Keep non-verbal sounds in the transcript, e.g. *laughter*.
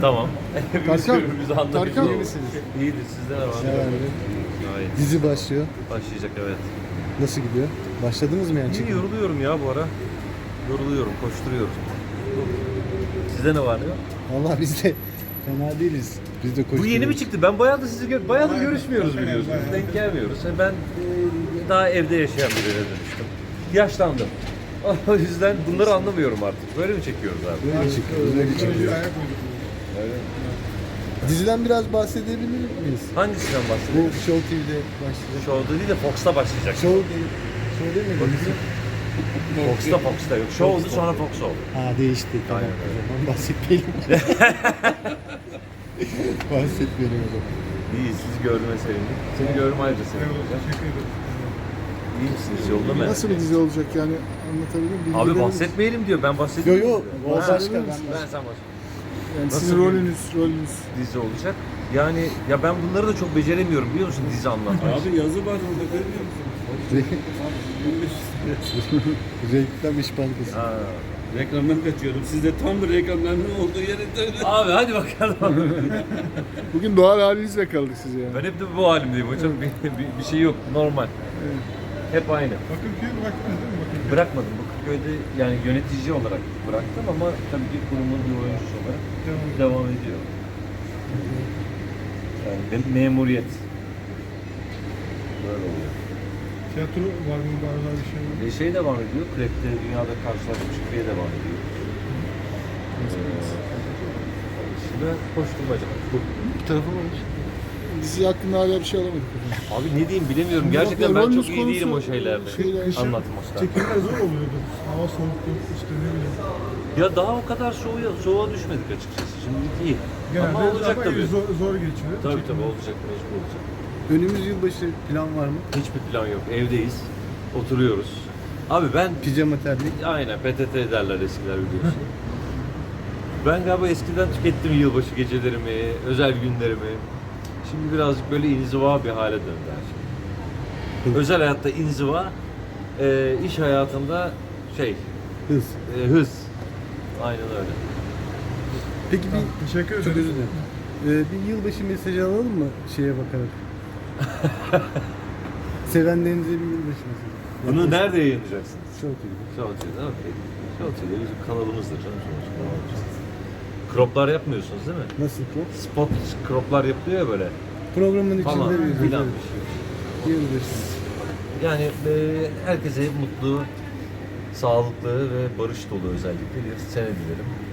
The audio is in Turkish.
Tamam. *laughs* Tarkan, Birbirimizi. Tarkan iyi misiniz? İyidir. Sizde ne var? Yani Gayet. dizi başlıyor. Başlayacak evet. Nasıl gidiyor? Başladınız mı yani İyi çekime? yoruluyorum ya bu ara. Yoruluyorum, koşturuyorum. Sizde ne var ya? Valla biz de fena değiliz. Biz de koşturuyoruz. Bu yeni mi çıktı? Ben bayağı da sizi gör bayağı da görüşmüyoruz biliyorsunuz. Denk gelmiyoruz. Yani Ben e, daha evde yaşayan birine dönüştüm. Yaşlandım. *laughs* O yüzden bunları anlamıyorum artık. Böyle mi çekiyoruz abi? Böyle çıkıyoruz, öyle çıkıyoruz. Diziden biraz bahsedebilir miyiz? Hangisinden Bu bahsediyorsun? Show TV'de başlayacak. Show'da değil de Fox'ta başlayacak. Show değil. Show değil mi? Fox'ta Fox'ta yok. Show oldu sonra Fox oldu. Ha değişti. Tamam. Aynen O zaman bahsetmeyelim. *laughs* bahsetmeyelim o zaman. İyi sizi gördüğüme sevindim. Seni gördüm ayrıca sevindim. İyi misiniz? Yolda mı? Nasıl bir dizi olacak yani anlatabilir miyim? Abi bahsetmeyelim diyor. Ben Yo bahsediyorum. yo. O Ha, başka. Ben Ben sen başla. Yani Nasıl sizin bir- rolünüz, rolünüz. Dizi olacak. Yani ya ben bunları da çok beceremiyorum biliyor musun dizi anlatmayı. Abi yazı var orada görmüyor musun? *laughs* Reklam İş Bankası. Ha. Reklamdan kaçıyorum. Siz de tam bir reklamların olduğu yere dönün. Abi hadi bakalım. *laughs* Bugün doğal halinizle kaldık size yani. ben hep de bu halimdeyim hocam. Bir, bir, bir şey yok. Normal. Hep aynı. Bakırköy'ü bıraktınız değil mi? Bakırköy. Bırakmadım. Bakırköy'de yani yönetici olarak bıraktım ama tabii ki kurumun bir oyuncusu olarak devam ediyor. Yani me- memuriyet. Böyle oluyor. Tiyatro var mı? Var var bir şey var. E, şey devam ediyor. Klepte dünyada karşılaşmış bir devam ediyor. Ee, Şimdi koşturmaca. Bir tarafı varmış. Dizi hakkında hala bir şey alamadık. Abi ne diyeyim bilemiyorum. Gerçekten ben çok iyi değilim o şeylerde. şeyler- Anlatmakta. Çekimler zor oluyordu. Hava soğuktu, işte ne bileyim. Ya daha o kadar soğuğa, soğuğa düşmedik açıkçası. Şimdi iyi. ama olacak tabii. Zor, zor geçiyor. Tabii Çekimler. tabii olacak. Mecbur olacak. Önümüz yılbaşı plan var mı? Hiçbir plan yok. Evdeyiz. Oturuyoruz. Abi ben Pijama terlik. aynen PTT derler eskiler biliyorsun. *laughs* ben galiba eskiden tükettim yılbaşı gecelerimi, özel günlerimi. Şimdi birazcık böyle inziva bir hale döndü her şey. Özel hayatta inziva, e, iş hayatında şey, Hız. e, hız. Aynen öyle. Peki bir Teşekkür Çok ederim. özür dilerim. Ee, bir yılbaşı mesajı alalım mı şeye bakarak? *laughs* Sevenlerinize bir yılbaşı mesajı. Bunu nerede yayınlayacaksınız? Show TV'de. Showtürk'te, okey. Showtürk'te bizim kanalımızdır canım sonuçta. Croplar yapmıyorsunuz değil mi? Nasıl ki? Spot croplar yapılıyor ya böyle. Programın Falan içinde bir filan. yılbaşı. Yılbaşı. Yani e, herkese mutlu, sağlıklı ve barış dolu özellikle bir sene dilerim.